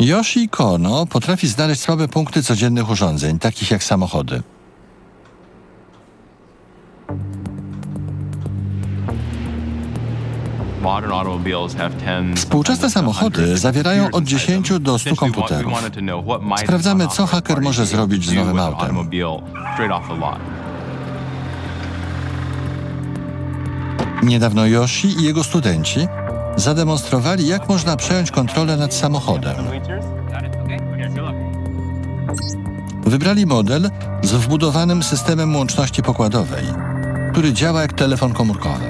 Yoshi Kono potrafi znaleźć słabe punkty codziennych urządzeń, takich jak samochody. Współczesne samochody zawierają od 10 do 100 komputerów. Sprawdzamy, co haker może zrobić z nowym autem. Niedawno Yoshi i jego studenci zademonstrowali, jak można przejąć kontrolę nad samochodem. Wybrali model z wbudowanym systemem łączności pokładowej, który działa jak telefon komórkowy.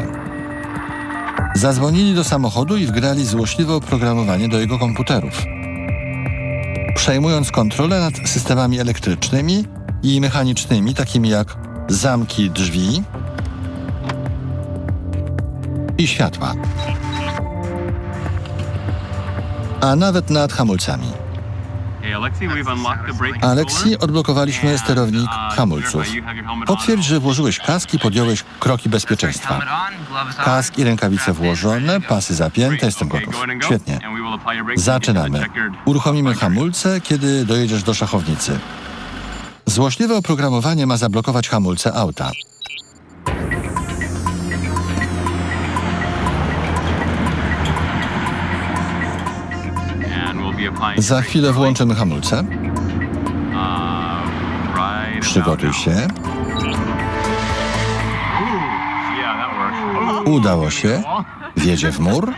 Zadzwonili do samochodu i wgrali złośliwe oprogramowanie do jego komputerów, przejmując kontrolę nad systemami elektrycznymi i mechanicznymi, takimi jak zamki drzwi i światła, a nawet nad hamulcami. Aleksi, odblokowaliśmy sterownik hamulców. Potwierdź, że włożyłeś kask i podjąłeś kroki bezpieczeństwa. Kask i rękawice włożone, pasy zapięte, jestem gotów. Świetnie. Zaczynamy. Uruchomimy hamulce, kiedy dojedziesz do szachownicy. Złośliwe oprogramowanie ma zablokować hamulce auta. Za chwilę włączymy hamulce. Przygotuj się. Udało się. Wjedzie w mur.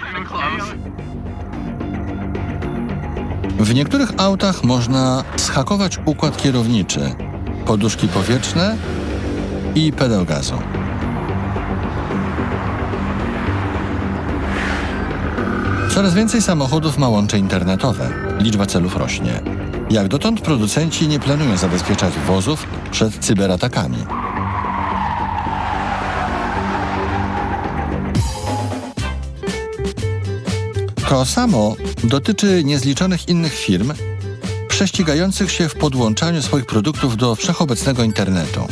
W niektórych autach można schakować układ kierowniczy, poduszki powietrzne i pedał gazu. Coraz więcej samochodów ma łącze internetowe. Liczba celów rośnie. Jak dotąd producenci nie planują zabezpieczać wozów przed cyberatakami. To samo dotyczy niezliczonych innych firm prześcigających się w podłączaniu swoich produktów do wszechobecnego internetu.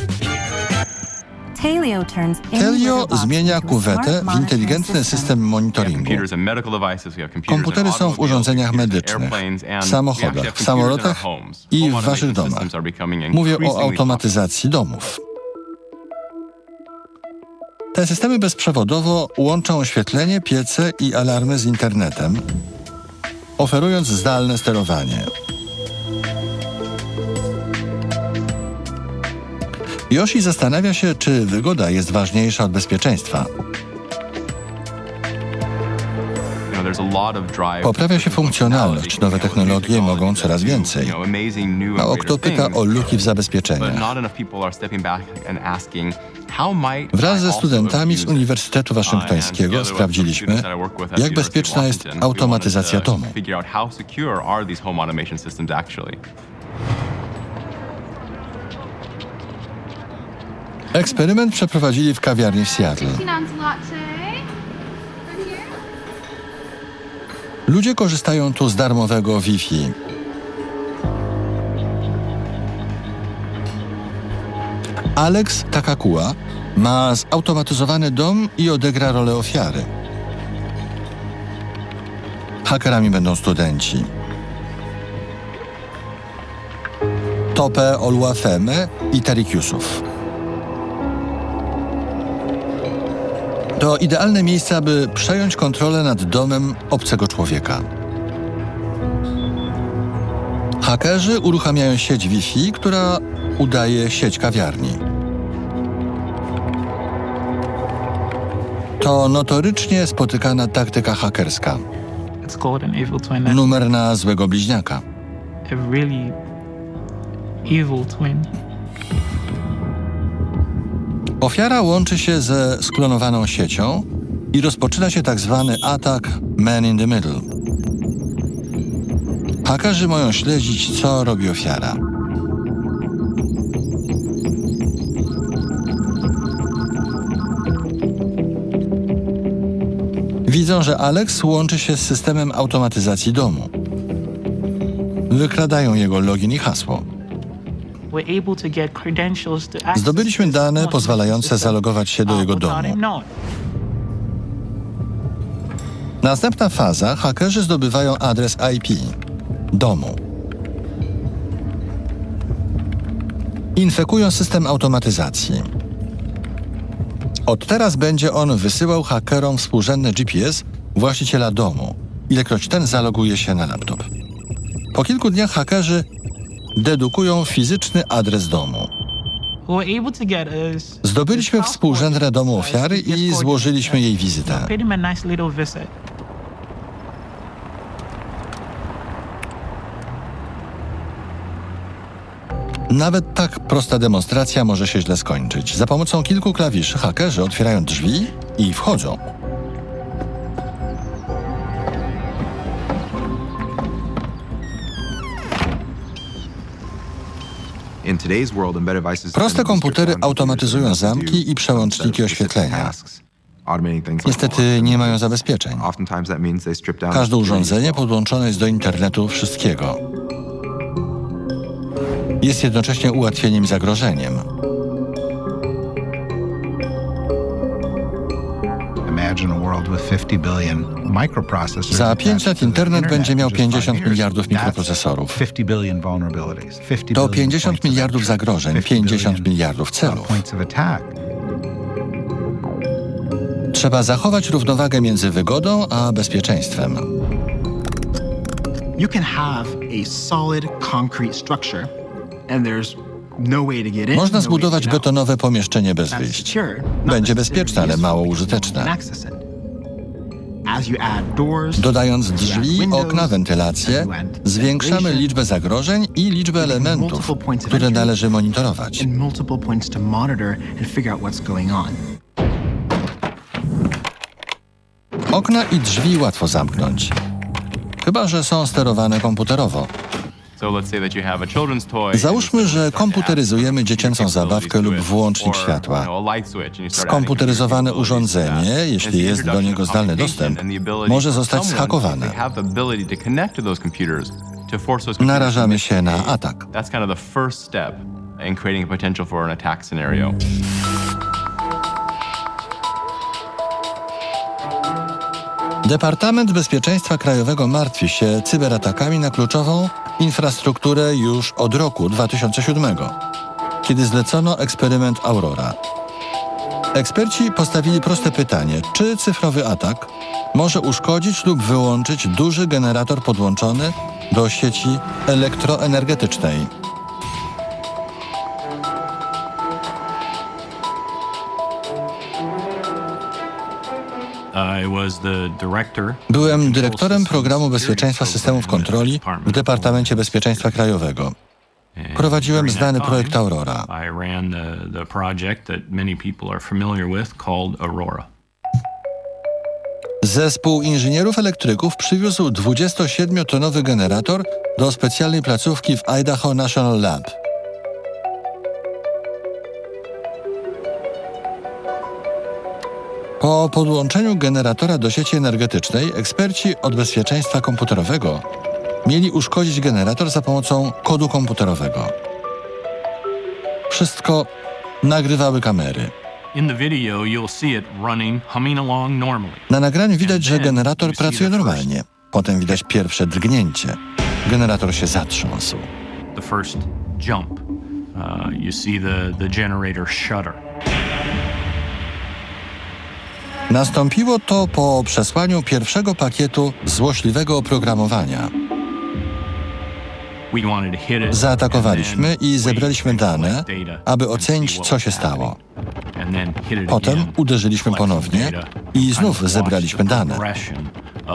Telio zmienia kuwetę w inteligentny system monitoringu. Komputery są w urządzeniach medycznych, samochodach, w samolotach i w waszych domach. Mówię o automatyzacji domów. Te systemy bezprzewodowo łączą oświetlenie, piece i alarmy z internetem, oferując zdalne sterowanie. Yoshi zastanawia się, czy wygoda jest ważniejsza od bezpieczeństwa. Poprawia się funkcjonalność, nowe technologie mogą coraz więcej. Mało kto pyta o luki w zabezpieczeniach. Wraz ze studentami z Uniwersytetu Waszyngtońskiego sprawdziliśmy, jak bezpieczna jest automatyzacja domu. Eksperyment przeprowadzili w kawiarni w Seattle. Ludzie korzystają tu z darmowego Wi-Fi. Alex Takakua ma zautomatyzowany dom i odegra rolę ofiary. Hakerami będą studenci. Tope Oluwafeme i Tarik Yusuf. To idealne miejsce, aby przejąć kontrolę nad domem obcego człowieka. Hakerzy uruchamiają sieć Wi-Fi, która udaje sieć kawiarni. To notorycznie spotykana taktyka hakerska. Numer na złego bliźniaka. Ofiara łączy się ze sklonowaną siecią i rozpoczyna się tak zwany atak Man in the Middle. Hakerzy mają śledzić, co robi ofiara. Widzą, że Alex łączy się z systemem automatyzacji domu. Wykradają jego login i hasło. Zdobyliśmy dane pozwalające zalogować się do uh, jego domu. Następna faza hakerzy zdobywają adres IP. domu. Infekują system automatyzacji. Od teraz będzie on wysyłał hakerom współrzędne GPS właściciela domu, ilekroć ten zaloguje się na laptop. Po kilku dniach hakerzy dedukują fizyczny adres domu. Zdobyliśmy współrzędne domu ofiary i złożyliśmy jej wizytę. Nawet tak prosta demonstracja może się źle skończyć. Za pomocą kilku klawiszy hakerzy otwierają drzwi i wchodzą. Proste komputery automatyzują zamki i przełączniki oświetlenia. Niestety nie mają zabezpieczeń. Każde urządzenie podłączone jest do internetu wszystkiego. Jest jednocześnie ułatwieniem i zagrożeniem. Za pięć attached lat to the internet będzie miał in just five 50 years. miliardów mikroprocesorów. 50 billion vulnerabilities. 50 To billion 50 points of miliardów zagrożeń, 50 50 billion, miliardów uh, celów. Trzeba zachować równowagę między wygodą a bezpieczeństwem. no. Można no zbudować betonowe pomieszczenie bez wyjść. Będzie bezpieczne, ale mało użyteczne. Dodając drzwi, okna, wentylację, zwiększamy liczbę zagrożeń i liczbę elementów, które należy monitorować. Okna i drzwi łatwo zamknąć. Chyba, że są sterowane komputerowo. Załóżmy, że komputeryzujemy dziecięcą zabawkę lub włącznik światła. Skomputeryzowane urządzenie, jeśli jest do niego zdalny dostęp, może zostać zhakowane. Narażamy się na atak. Departament Bezpieczeństwa Krajowego martwi się cyberatakami na kluczową infrastrukturę już od roku 2007, kiedy zlecono eksperyment Aurora. Eksperci postawili proste pytanie, czy cyfrowy atak może uszkodzić lub wyłączyć duży generator podłączony do sieci elektroenergetycznej. Byłem dyrektorem programu bezpieczeństwa systemów kontroli w Departamencie Bezpieczeństwa Krajowego. Prowadziłem znany projekt Aurora. Zespół inżynierów elektryków przywiózł 27-tonowy generator do specjalnej placówki w Idaho National Lab. Po podłączeniu generatora do sieci energetycznej eksperci od bezpieczeństwa komputerowego mieli uszkodzić generator za pomocą kodu komputerowego. Wszystko nagrywały kamery. Na nagraniu widać, że generator pracuje normalnie. Potem widać pierwsze drgnięcie. Generator się zatrząsł. The first jump. Uh, you see the, the generator shudder. Nastąpiło to po przesłaniu pierwszego pakietu złośliwego oprogramowania. Zaatakowaliśmy i zebraliśmy dane, aby ocenić, co się stało. Potem uderzyliśmy ponownie i znów zebraliśmy dane.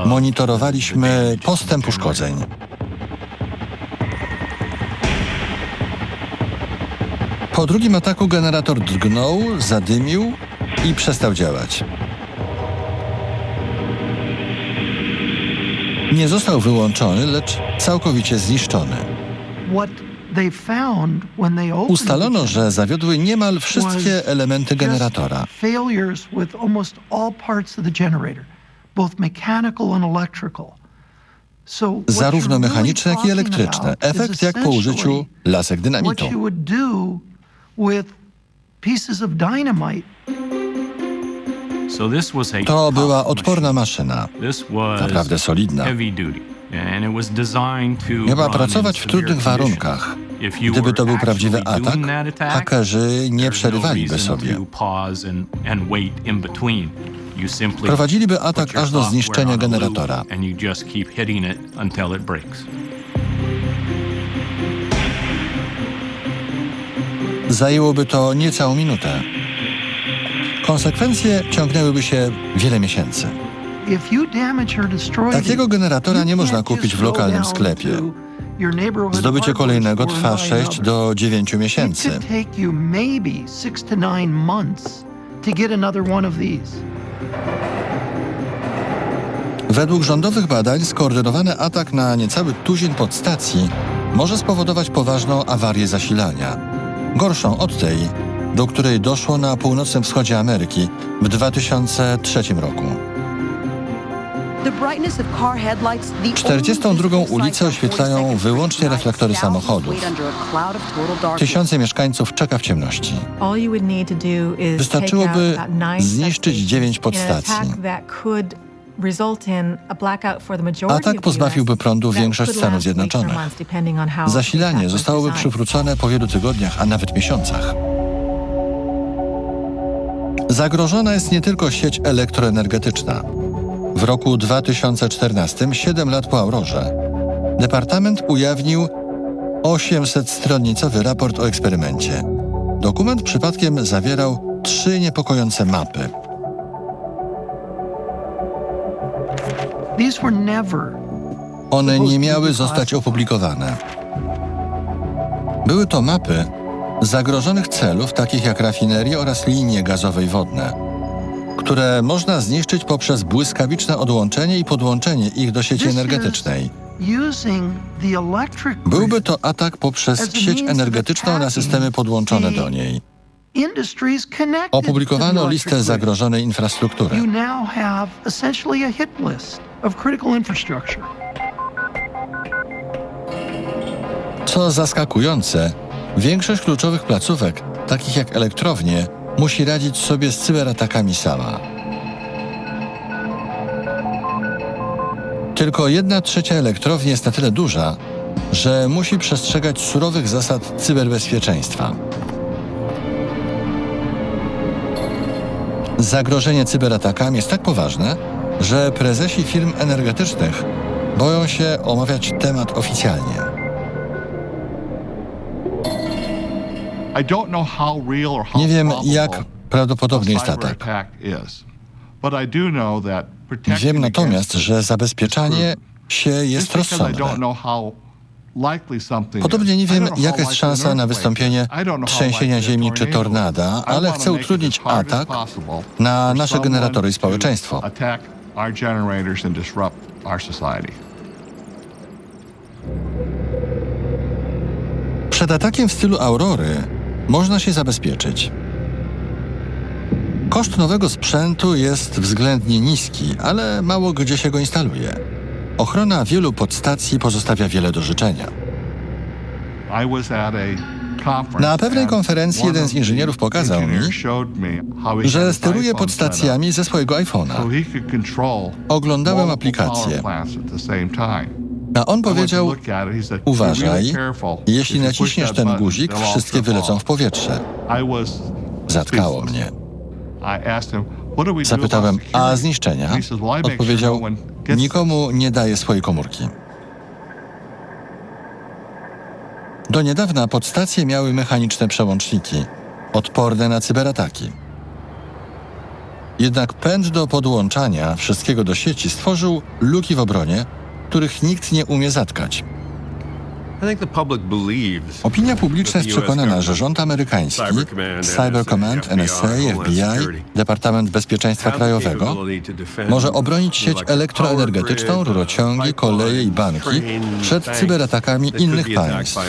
Monitorowaliśmy postęp uszkodzeń. Po drugim ataku generator drgnął, zadymił i przestał działać. Nie został wyłączony, lecz całkowicie zniszczony. Ustalono, że zawiodły niemal wszystkie elementy generatora. Zarówno mechaniczne, jak i elektryczne. Efekt jak po użyciu lasek dynamitu. To była odporna maszyna. Naprawdę solidna. Miała pracować w trudnych warunkach. Gdyby to był prawdziwy atak, hakerzy nie no przerywaliby sobie. Prowadziliby atak aż do zniszczenia generatora. Zajęłoby to niecałą minutę. Konsekwencje ciągnęłyby się wiele miesięcy. Takiego generatora nie można kupić w lokalnym sklepie. Zdobycie kolejnego trwa and buy 6 another. do 9 It miesięcy. Według rządowych badań skoordynowany atak na niecały tuzin podstacji może spowodować poważną awarię zasilania. Gorszą od tej, do której doszło na północnym wschodzie Ameryki w 2003 roku. 42 ulicę oświetlają wyłącznie reflektory samochodów. Tysiące mieszkańców czeka w ciemności. Wystarczyłoby zniszczyć dziewięć podstacji. Atak pozbawiłby prądu większość Stanów Zjednoczonych. Zasilanie zostałoby przywrócone po wielu tygodniach, a nawet miesiącach. Zagrożona jest nie tylko sieć elektroenergetyczna. W roku 2014, 7 lat po Aurorze, Departament ujawnił 800-stronicowy raport o eksperymencie. Dokument przypadkiem zawierał trzy niepokojące mapy. One nie miały zostać opublikowane. Były to mapy zagrożonych celów, takich jak rafinerie oraz linie gazowe i wodne, które można zniszczyć poprzez błyskawiczne odłączenie i podłączenie ich do sieci energetycznej. Byłby to atak poprzez sieć energetyczną na systemy podłączone do niej. Opublikowano listę zagrożonej infrastruktury. Co zaskakujące, większość kluczowych placówek, takich jak elektrownie, musi radzić sobie z cyberatakami sama. Tylko jedna trzecia elektrowni jest na tyle duża, że musi przestrzegać surowych zasad cyberbezpieczeństwa. Zagrożenie cyberatakami jest tak poważne, że prezesi firm energetycznych boją się omawiać temat oficjalnie. Nie wiem, jak prawdopodobny jest atak. Wiem natomiast, że zabezpieczanie się jest rozsądne. Podobnie nie wiem, jaka jest szansa na wystąpienie trzęsienia ziemi czy tornada, ale chcę utrudnić atak na nasze generatory i społeczeństwo. Przed atakiem w stylu Aurory można się zabezpieczyć. Koszt nowego sprzętu jest względnie niski, ale mało gdzie się go instaluje. Ochrona wielu podstacji pozostawia wiele do życzenia. Na pewnej konferencji jeden z inżynierów pokazał mi, Że steruje podstacjami ze swojego iPhone'a. Oglądałem aplikację, a on powiedział: Uważaj, jeśli naciśniesz ten guzik, wszystkie wylecą w powietrze. Zatkało mnie. Zapytałem, a zniszczenia? Odpowiedział, nikomu nie daje swojej komórki. Do niedawna podstacje miały mechaniczne przełączniki, odporne na cyberataki. Jednak pęd do podłączania wszystkiego do sieci stworzył luki w obronie, których nikt nie umie zatkać. Opinia publiczna jest przekonana, że rząd amerykański, Cyber Command, NSA, FBI, Departament Bezpieczeństwa Krajowego może obronić sieć elektroenergetyczną, rurociągi, koleje i banki przed cyberatakami innych państw.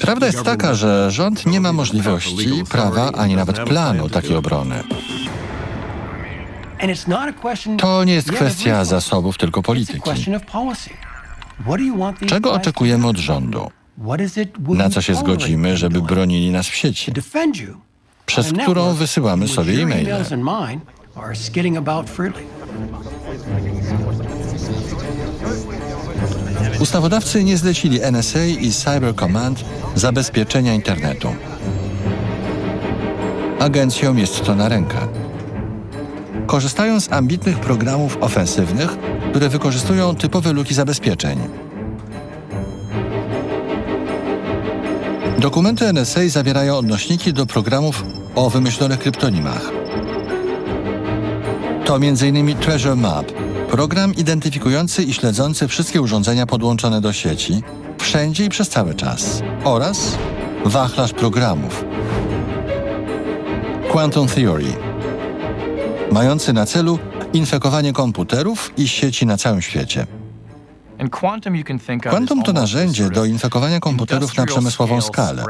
Prawda jest taka, że rząd nie ma możliwości, prawa ani nawet planu takiej obrony. To nie jest kwestia zasobów, tylko polityki. Czego oczekujemy od rządu? Na co się zgodzimy, żeby bronili nas w sieci, przez którą wysyłamy sobie e-maile? Ustawodawcy nie zlecili NSA i Cyber Command zabezpieczenia internetu. Agencjom jest to na rękę. Korzystają z ambitnych programów ofensywnych, które wykorzystują typowe luki zabezpieczeń. Dokumenty NSA zawierają odnośniki do programów o wymyślonych kryptonimach. To m.in. Treasure Map, program identyfikujący i śledzący wszystkie urządzenia podłączone do sieci, wszędzie i przez cały czas, oraz wachlarz programów. Quantum Theory, mający na celu infekowanie komputerów i sieci na całym świecie. Quantum to narzędzie do infekowania komputerów na przemysłową skalę.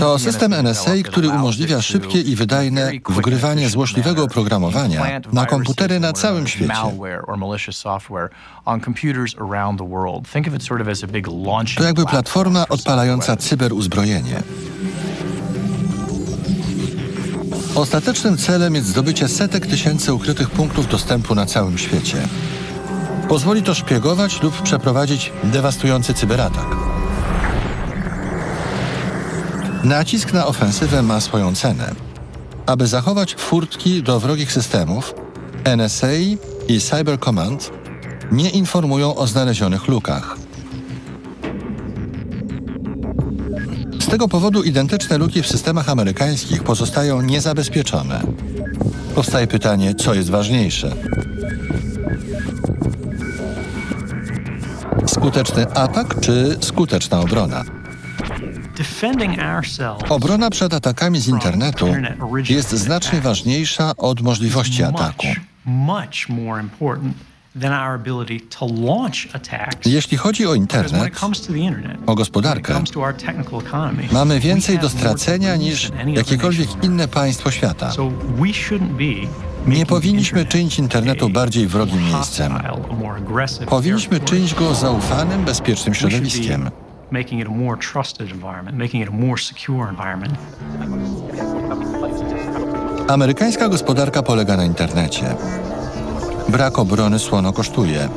To system NSA, który umożliwia szybkie i wydajne wgrywanie złośliwego oprogramowania na komputery na całym świecie. To jakby platforma odpalająca cyberuzbrojenie. Ostatecznym celem jest zdobycie setek tysięcy ukrytych punktów dostępu na całym świecie. Pozwoli to szpiegować lub przeprowadzić dewastujący cyberatak. Nacisk na ofensywę ma swoją cenę. Aby zachować furtki do wrogich systemów, NSA i Cyber Command nie informują o znalezionych lukach. Z tego powodu identyczne luki w systemach amerykańskich pozostają niezabezpieczone. Powstaje pytanie, co jest ważniejsze? Skuteczny atak czy skuteczna obrona? Obrona przed atakami z internetu jest znacznie ważniejsza od możliwości ataku. Jeśli chodzi o internet, o gospodarkę, mamy więcej do stracenia niż jakiekolwiek inne państwo świata. Nie powinniśmy czynić internetu bardziej wrogim miejscem. Powinniśmy czynić go zaufanym, bezpiecznym środowiskiem. making it a more trusted environment, making it a more secure environment. Amerykańska gospodarka polega na internecie. Brak obrony słono kosztuje.